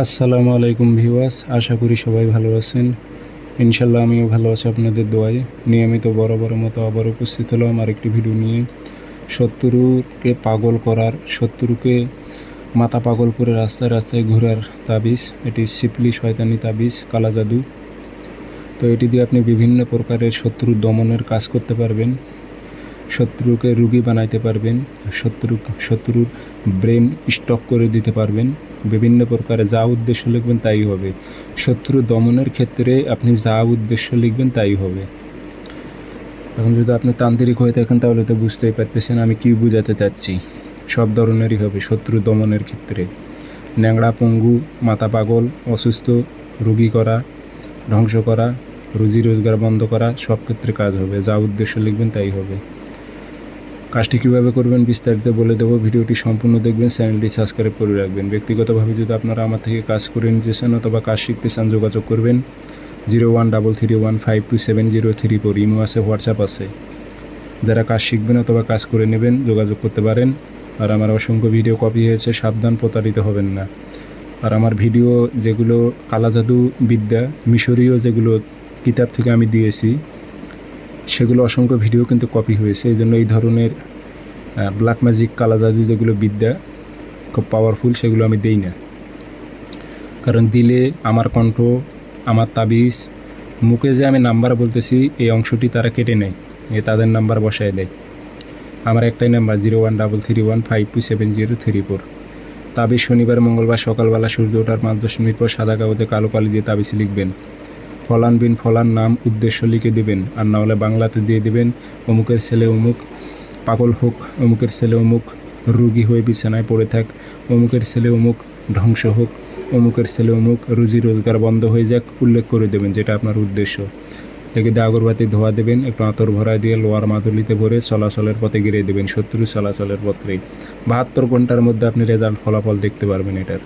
আসসালামু আলাইকুম ভিউয়ার্স, আশা করি সবাই ভালো আছেন। ইনশাল্লাহ আমিও ভালো আছি আপনাদের দোয়ায়। নিয়মিত বরাবরের মতো আবার উপস্থিত হলাম আরেকটি ভিডিও নিয়ে। শত্রুকে পাগল করার শত্রুকে মাথা পাগল করে রাস্তায় রাস্তায় ঘোরার তাবিজ, এটি সিপলি শয়তানি তাবিজ, কালা জাদু। তো এটি দিয়ে আপনি বিভিন্ন প্রকারের শত্রু দমনের কাজ করতে পারবেন, শত্রুকে রুগী বানাইতে পারবেন শত্রু শত্রুর ব্রেন স্টক করে দিতে পারবেন। বিভিন্ন প্রকারে যা উদ্দেশ্য লিখবেন তাই হবে। শত্রু দমনের ক্ষেত্রে আপনি যা উদ্দেশ্য লিখবেন তাই হবে। এখন যদি আপনি তান্ত্রিক হয়ে থাকেন, তাহলে তো বুঝতেই পারতেছেন আমি কী বোঝাতে চাচ্ছি। সব ধরনেরই হবে শত্রু দমনের ক্ষেত্রে। ন্যাংড়া, পঙ্গু মাথা পাগল, অসুস্থ, রুগী করা, ধ্বংস করা, রুজি রোজগার বন্ধ করা, সব ক্ষেত্রে কাজ হবে। যা উদ্দেশ্য লিখবেন তাই হবে। কাজটি কীভাবে করবেন বিস্তারিত বলে দেবো। ভিডিওটি সম্পূর্ণ দেখবেন, চ্যানেলটি সাবস্ক্রাইব করে রাখবেন। ব্যক্তিগতভাবে যদি আপনারা আমার থেকে কাজ করে নিতে চান অথবা কাজ শিখতে চান, যোগাযোগ করবেন zero one double three one five two seven zero three four. Imo আছে, হোয়াটসঅ্যাপ আছে। যারা কাজ শিখবেন অথবা কাজ করে নেবেন, যোগাযোগ করতে পারেন। আর আমার অসংখ্য ভিডিও কপি হয়েছে, সাবধান প্রতারিত হবেন না। আর আমার ভিডিও যেগুলো কালা জাদু বিদ্যা, মিশরীয় যেগুলো কিতাব থেকে আমি দিয়েছি সেগুলো অসংখ্য ভিডিও কিন্তু কপি হয়েছে। এই জন্য এই ধরনের ব্ল্যাক ম্যাজিক কালা যেগুলো বিদ্যা খুব পাওয়ারফুল সেগুলো আমি দেই না। কারণ দিলে আমার কণ্ঠ, আমার তাবিজ, মুখে যে আমি নাম্বার বলতেছি, এই অংশটি তারা কেটে নেয়, এ তাদের নাম্বার বসায় দেয়। আমার একটাই number, zero one double three one five two seven zero three four. তাবিজ শনিবার, মঙ্গলবার সকালবেলা সূর্য ওঠার পাঁচ দশ মিনিট পর সাদা কাগজে কালো কালি দিয়ে তাবিজ লিখবেন। ফলান বিন ফলান নাম উদ্দেশ্য লিখে দেবেন। আর না হলে বাংলাতে দিয়ে দেবেন, অমুকের ছেলে অমুক, পাগল হোক, অমুকের ছেলে অমুক, রুগী হয়ে বিছানায় পড়ে থাক, অমুকের ছেলে অমুক, ধ্বংস হোক, অমুকের ছেলে অমুক, রুজি রোজগার বন্ধ হয়ে যাক, উল্লেখ করে দেবেন যেটা আপনার উদ্দেশ্য। লেগে দিয়ে আগরবাতি ধোয়া দেবেন, একটু আঁতর ভরা দিয়ে লোয়ার মাদুলিতে ভরে চলাচলের পথে গিরে দেবেন, শত্রু চলাচলের পথে বাহাত্তর ঘণ্টার মধ্যে আপনি রেজাল্ট, ফলাফল দেখতে পারবেন এটার।